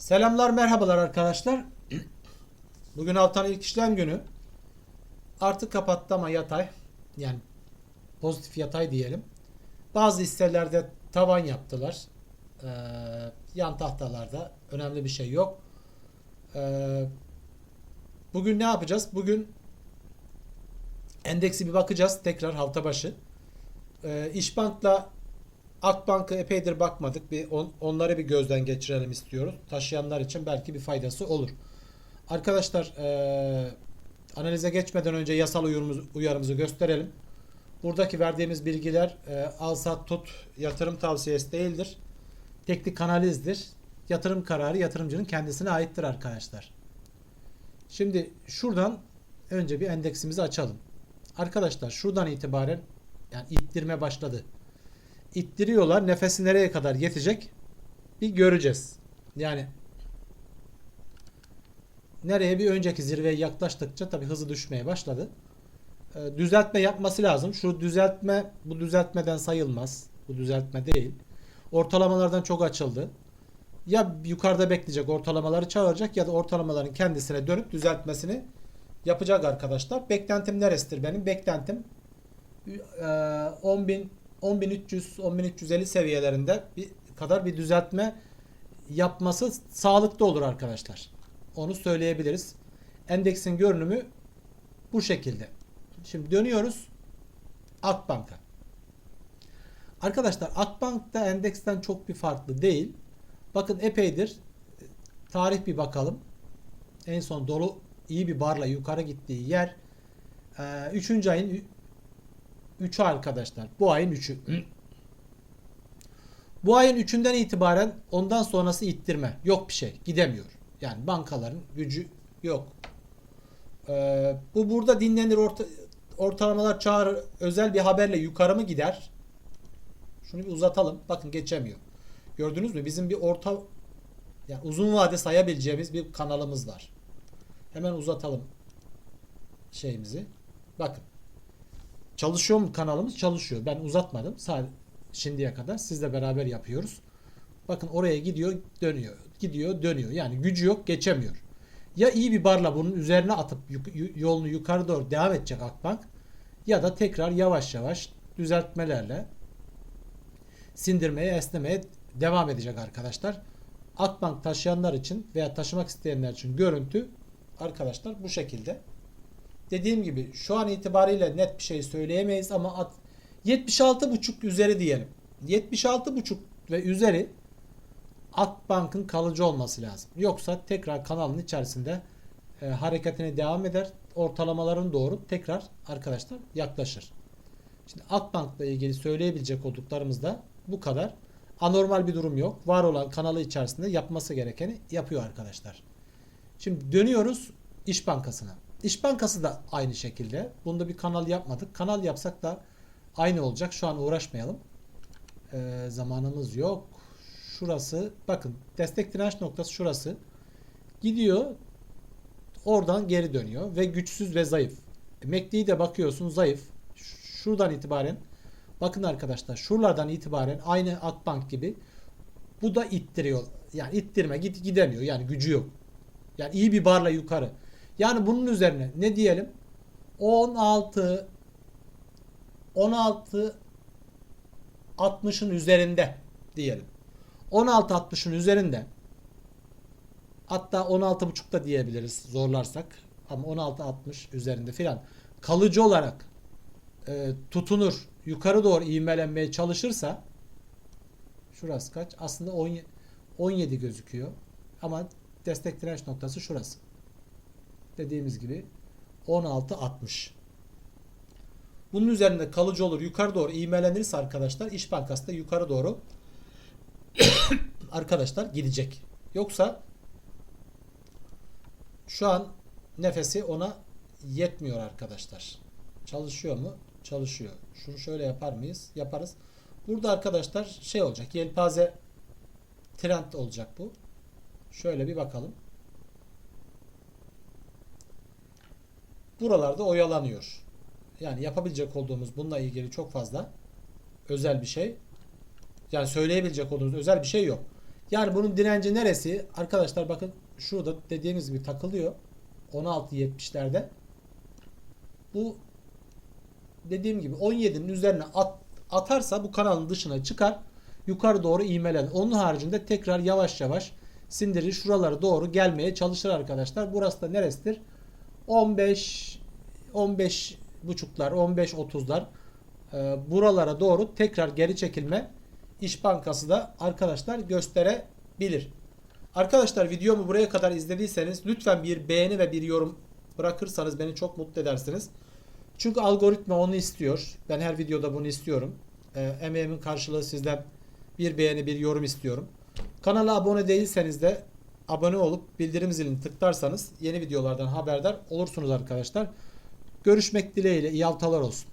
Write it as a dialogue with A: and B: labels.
A: Selamlar merhabalar arkadaşlar. Bugün haftanın ilk işlem günü. Artık kapattı ama yatay. Yani pozitif yatay diyelim. Bazı hisselerde tavan yaptılar. Ee, yan tahtalarda önemli bir şey yok. Ee, bugün ne yapacağız? Bugün endeksi bir bakacağız tekrar hafta başı. Ee, İşbank'la Akbank'a epeydir bakmadık. Bir on- onları bir gözden geçirelim istiyoruz. Taşıyanlar için belki bir faydası olur. Arkadaşlar eee, analize geçmeden önce yasal uyarımızı, uyarımızı gösterelim. Buradaki verdiğimiz bilgiler eee al sat tut yatırım tavsiyesi değildir. Teknik analizdir. Yatırım kararı yatırımcının kendisine aittir arkadaşlar. Şimdi şuradan önce bir endeksimizi açalım. Arkadaşlar şuradan itibaren yani ittirme başladı ittiriyorlar. Nefesi nereye kadar yetecek? Bir göreceğiz. Yani nereye bir önceki zirveye yaklaştıkça tabi hızı düşmeye başladı. Ee, düzeltme yapması lazım. Şu düzeltme bu düzeltmeden sayılmaz. Bu düzeltme değil. Ortalamalardan çok açıldı. Ya yukarıda bekleyecek ortalamaları çağıracak ya da ortalamaların kendisine dönüp düzeltmesini yapacak arkadaşlar. Beklentim neresidir benim? Beklentim e, 10.000 10.300 10.350 seviyelerinde bir kadar bir düzeltme yapması sağlıklı olur arkadaşlar. Onu söyleyebiliriz. Endeksin görünümü bu şekilde. Şimdi dönüyoruz Akbank'a. Arkadaşlar Akbank da endeksten çok bir farklı değil. Bakın epeydir tarih bir bakalım. En son dolu iyi bir barla yukarı gittiği yer 3. ayın 3'ü arkadaşlar. Bu ayın 3'ü. Bu ayın 3'ünden itibaren ondan sonrası ittirme. Yok bir şey. Gidemiyor. Yani bankaların gücü yok. Ee, bu burada dinlenir orta, ortalamalar çağırır. Özel bir haberle yukarı mı gider? Şunu bir uzatalım. Bakın geçemiyor. Gördünüz mü? Bizim bir orta yani uzun vade sayabileceğimiz bir kanalımız var. Hemen uzatalım şeyimizi. Bakın. Çalışıyor mu kanalımız? Çalışıyor. Ben uzatmadım. Sadece şimdiye kadar sizle beraber yapıyoruz. Bakın oraya gidiyor, dönüyor. Gidiyor, dönüyor. Yani gücü yok, geçemiyor. Ya iyi bir barla bunun üzerine atıp yolunu yukarı doğru devam edecek Akbank ya da tekrar yavaş yavaş düzeltmelerle sindirmeye, esnemeye devam edecek arkadaşlar. Akbank taşıyanlar için veya taşımak isteyenler için görüntü arkadaşlar bu şekilde. Dediğim gibi şu an itibariyle net bir şey söyleyemeyiz ama at- 76.5 üzeri diyelim. 76.5 ve üzeri Akbank'ın kalıcı olması lazım. Yoksa tekrar kanalın içerisinde e, hareketine devam eder. Ortalamaların doğru tekrar arkadaşlar yaklaşır. Şimdi Akbank'la ilgili söyleyebilecek olduklarımız da bu kadar. Anormal bir durum yok. Var olan kanalı içerisinde yapması gerekeni yapıyor arkadaşlar. Şimdi dönüyoruz İş Bankası'na. İş Bankası da aynı şekilde. Bunda bir kanal yapmadık. Kanal yapsak da aynı olacak. Şu an uğraşmayalım. Ee, zamanımız yok. Şurası bakın destek direnç noktası şurası. Gidiyor. Oradan geri dönüyor ve güçsüz ve zayıf. MACD'ye de bakıyorsun zayıf. Şuradan itibaren bakın arkadaşlar şuralardan itibaren aynı Akbank gibi bu da ittiriyor. Yani ittirme git gidemiyor. Yani gücü yok. Yani iyi bir barla yukarı. Yani bunun üzerine ne diyelim? 16 16 60'ın üzerinde diyelim. 16 60'ın üzerinde hatta 16.5 da diyebiliriz zorlarsak ama 16 60 üzerinde filan kalıcı olarak e, tutunur yukarı doğru ivmelenmeye çalışırsa şurası kaç? Aslında 17, 17 gözüküyor. Ama destek direnç noktası şurası dediğimiz gibi 16.60. Bunun üzerinde kalıcı olur yukarı doğru ivmelenirse arkadaşlar İş Bankası da yukarı doğru arkadaşlar gidecek. Yoksa şu an nefesi ona yetmiyor arkadaşlar. Çalışıyor mu? Çalışıyor. Şunu şöyle yapar mıyız? Yaparız. Burada arkadaşlar şey olacak. Yelpaze trend olacak bu. Şöyle bir bakalım. Buralarda oyalanıyor. Yani yapabilecek olduğumuz bununla ilgili çok fazla özel bir şey yani söyleyebilecek olduğumuz özel bir şey yok. Yani bunun direnci neresi? Arkadaşlar bakın şurada dediğimiz gibi takılıyor. 16.70'lerde. Bu dediğim gibi 17'nin üzerine at, atarsa bu kanalın dışına çıkar. Yukarı doğru ivmelen. Onun haricinde tekrar yavaş yavaş sindirir. Şuralara doğru gelmeye çalışır arkadaşlar. Burası da neresidir? 15 15 buçuklar, 15 30'lar e, buralara doğru tekrar geri çekilme İş Bankası da arkadaşlar gösterebilir. Arkadaşlar videomu buraya kadar izlediyseniz lütfen bir beğeni ve bir yorum bırakırsanız beni çok mutlu edersiniz. Çünkü algoritma onu istiyor. Ben her videoda bunu istiyorum. E, emeğimin karşılığı sizden bir beğeni bir yorum istiyorum. Kanala abone değilseniz de abone olup bildirim zilini tıklarsanız yeni videolardan haberdar olursunuz arkadaşlar. Görüşmek dileğiyle iyi haftalar olsun.